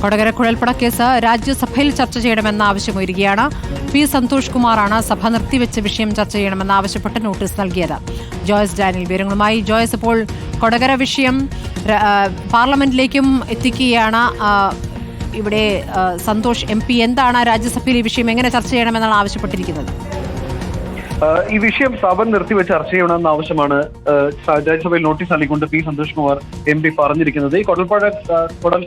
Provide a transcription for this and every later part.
Kodakara കുഴൽപ്പട case രാജ്യസഭയിൽ ചർച്ച ചെയ്യണമെന്ന ആവശ്യമുയരുകയാണ്. പി സന്തോഷ് കുമാറാണ് സഭ നിർത്തിവെച്ച വിഷയം ചർച്ച ചെയ്യണമെന്ന് ആവശ്യപ്പെട്ട് നോട്ടീസ് നൽകിയത്. ജോയ്സ് ഡാനിൽ വിവരങ്ങളുമായി ജോയ്സ് ഇപ്പോൾ കൊടകര വിഷയം പാർലമെന്റിലേക്കും എത്തിക്കുകയാണ്. ഇവിടെ സന്തോഷ് എം പി എന്താണ് രാജ്യസഭയിൽ ഈ വിഷയം എങ്ങനെ ചർച്ച ചെയ്യണമെന്നാണ് ആവശ്യപ്പെട്ടിരിക്കുന്നത്? ഈ വിഷയം സഭ നിർത്തിവെച്ച് ചർച്ച ചെയ്യണമെന്ന ആവശ്യമാണ് രാജ്യസഭയിൽ നോട്ടീസ് നൽകിക്കൊണ്ട് P Santhosh Kumar M P പറഞ്ഞിരിക്കുന്നത്. ഈ കൊടൽപ്പഴ കുടൽ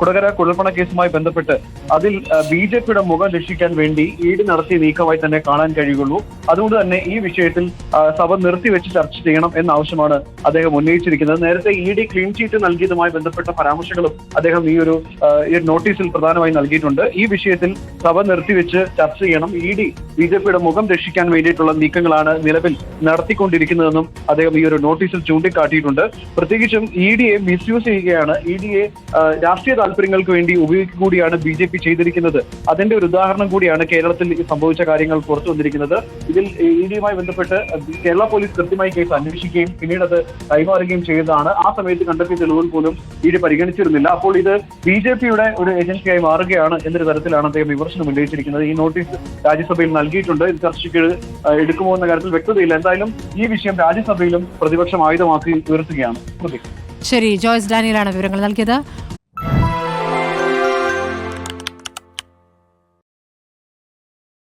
കുടകര കുഴൽപ്പണ കേസുമായി ബന്ധപ്പെട്ട് അതിൽ ബി ജെ പിയുടെ മുഖം രക്ഷിക്കാൻ വേണ്ടി ഇ ഡി നടത്തിയ നീക്കമായി തന്നെ കാണാൻ കഴിയുള്ളൂ അതുകൊണ്ട് തന്നെ ഈ വിഷയത്തിൽ സഭ നിർത്തിവെച്ച് ചർച്ച ചെയ്യണം എന്ന ആവശ്യമാണ് അദ്ദേഹം ഉന്നയിച്ചിരിക്കുന്നത്. നേരത്തെ ഇ ഡി ക്ലീൻ ചീറ്റ് നൽകിയതുമായി ബന്ധപ്പെട്ട പരാമർശങ്ങളും അദ്ദേഹം ഈ ഒരു നോട്ടീസിൽ പ്രധാനമായി നൽകിയിട്ടുണ്ട്. ഈ വിഷയത്തിൽ സഭ നിർത്തിവെച്ച് ചർച്ച ചെയ്യണം. ഇ ഡി ബി ജെ പിയുടെ മുഖം രക്ഷിക്കാൻ വേണ്ടിയിട്ടുള്ള നീക്കങ്ങളാണ് നിലവിൽ നടത്തിക്കൊണ്ടിരിക്കുന്നതെന്നും അദ്ദേഹം ഈ ഒരു നോട്ടീസിൽ ചൂണ്ടിക്കാട്ടിയിട്ടുണ്ട്. പ്രത്യേകിച്ചും ഇ ഡിയെ മിസ്യൂസ് ചെയ്യുകയാണ്. ഇ ഡിയെ രാഷ്ട്രീയ താല്പര്യങ്ങൾക്ക് വേണ്ടി ഉപയോഗിക്കുക കൂടിയാണ് ബി ജെ പി ചെയ്തിരിക്കുന്നത്. അതിന്റെ ഒരു ഉദാഹരണം കൂടിയാണ് കേരളത്തിൽ സംഭവിച്ച കാര്യങ്ങൾ പുറത്തു വന്നിരിക്കുന്നത്. ഇതിൽ ഇ ഡിയുമായി ബന്ധപ്പെട്ട് കേരള പോലീസ് കൃത്യമായി കേസ് അന്വേഷിക്കുകയും പിന്നീട് അത് കൈമാറുകയും ചെയ്തതാണ്. ആ സമയത്ത് കണ്ടെത്തിയ തെളിവുകൾ പോലും ഇ ഡി പരിഗണിച്ചിരുന്നില്ല. അപ്പോൾ ഇത് ബി ജെ പിയുടെ ഒരു ഏജൻസിയായി മാറുകയാണ് എന്നൊരു തരത്തിലാണ് അദ്ദേഹം വിമർശനം ഉന്നയിച്ചിരിക്കുന്നത്. ഈ നോട്ടീസ് രാജ്യസഭയിൽ നൽകിയിട്ടുണ്ട്. ഇത് ചർച്ചയ്ക്ക് എടുക്കുമോ എന്ന കാര്യത്തിൽ വ്യക്തതയില്ല. എന്തായാലും ഈ വിഷയം രാജ്യസഭയിലും പ്രതിപക്ഷം ആയുധമാക്കി ഉയർത്തുകയാണ് ശരി ജോയ്സ് ഡാനിയലാണ് വിവരങ്ങൾ നൽകിയത്.